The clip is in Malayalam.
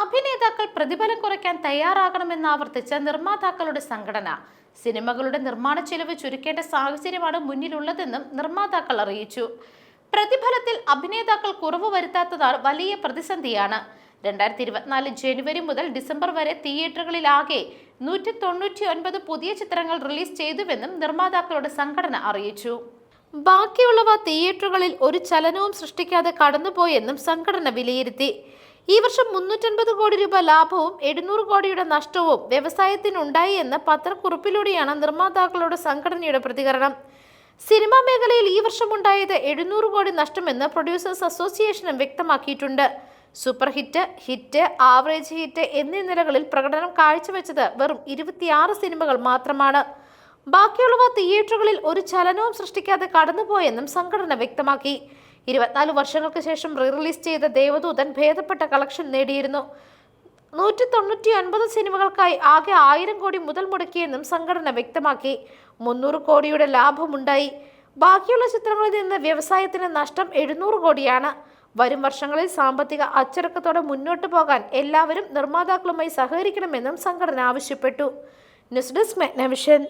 അഭിനേതാക്കൾ പ്രതിഫലം കുറയ്ക്കാൻ തയ്യാറാകണമെന്ന് ആവർത്തിച്ച നിർമ്മാതാക്കളുടെ സംഘടന. സിനിമകളുടെ നിർമ്മാണ ചെലവ് ചുരുക്കേണ്ട സാഹചര്യമാണ് മുന്നിലുള്ളതെന്നും നിർമ്മാതാക്കൾ അറിയിച്ചു. പ്രതിഫലത്തിൽ അഭിനേതാക്കൾ കുറവ് വരുത്താത്തതാണ് വലിയ പ്രതിസന്ധിയാണ്. രണ്ടായിരത്തി ഇരുപത്തിനാല് ജനുവരി മുതൽ ഡിസംബർ വരെ തിയേറ്ററുകളിലാകെ നൂറ്റി തൊണ്ണൂറ്റി ഒൻപത് പുതിയ ചിത്രങ്ങൾ റിലീസ് ചെയ്തുവെന്നും നിർമ്മാതാക്കളുടെ സംഘടന അറിയിച്ചു. ബാക്കിയുള്ളവ തിയേറ്ററുകളിൽ ഒരു ചലനവും സൃഷ്ടിക്കാതെ കടന്നുപോയെന്നും സംഘടന വിലയിരുത്തി. ഈ വർഷം മുന്നൂറ്റൻപത് കോടി രൂപ ലാഭവും എഴുന്നൂറ് കോടിയുടെ നഷ്ടവും വ്യവസായത്തിനുണ്ടായി എന്ന് പത്രക്കുറിപ്പിലൂടെയാണ് നിർമ്മാതാക്കളുടെ സംഘടനയുടെ പ്രതികരണം. സിനിമാ മേഖലയിൽ ഈ വർഷമുണ്ടായത് എഴുന്നൂറ് കോടി നഷ്ടമെന്ന് പ്രൊഡ്യൂസേഴ്സ് അസോസിയേഷനും വ്യക്തമാക്കിയിട്ടുണ്ട്. Super hit hit average hit എന്നീ നിലകളിൽ പ്രകടനം കാഴ്ചവെച്ചത് വെറും ഇരുപത്തിയാറ് സിനിമകൾ മാത്രമാണ്. ബാക്കിയുള്ളവ തിയേറ്ററുകളിൽ ഒരു ചലനവും സൃഷ്ടിക്കാതെ കടന്നുപോയെന്നും സംഘടന വ്യക്തമാക്കി. ഇരുപത്തിനാല് വർഷങ്ങൾക്ക് ശേഷം റീ റിലീസ് ചെയ്ത ദേവദൂതൻ ഭേദപ്പെട്ട കളക്ഷൻ നേടിയിരുന്നു. നൂറ്റി തൊണ്ണൂറ്റി ഒൻപത് സിനിമകൾക്കായി ആകെ ആയിരം കോടി മുതൽ മുടക്കിയെന്നും സംഘടന വ്യക്തമാക്കി. മുന്നൂറ് കോടിയുടെ ലാഭമുണ്ടായി. ബാക്കിയുള്ള ചിത്രങ്ങളിൽ നിന്ന് വ്യവസായത്തിന് നഷ്ടം എഴുന്നൂറ് കോടിയാണ്. വരും വർഷങ്ങളിൽ സാമ്പത്തിക അച്ചടക്കത്തോടെ മുന്നോട്ടു പോകാൻ എല്ലാവരും നിർമ്മാതാക്കളുമായി സഹകരിക്കണമെന്നും സംഘടന ആവശ്യപ്പെട്ടു. News desk Megnavision.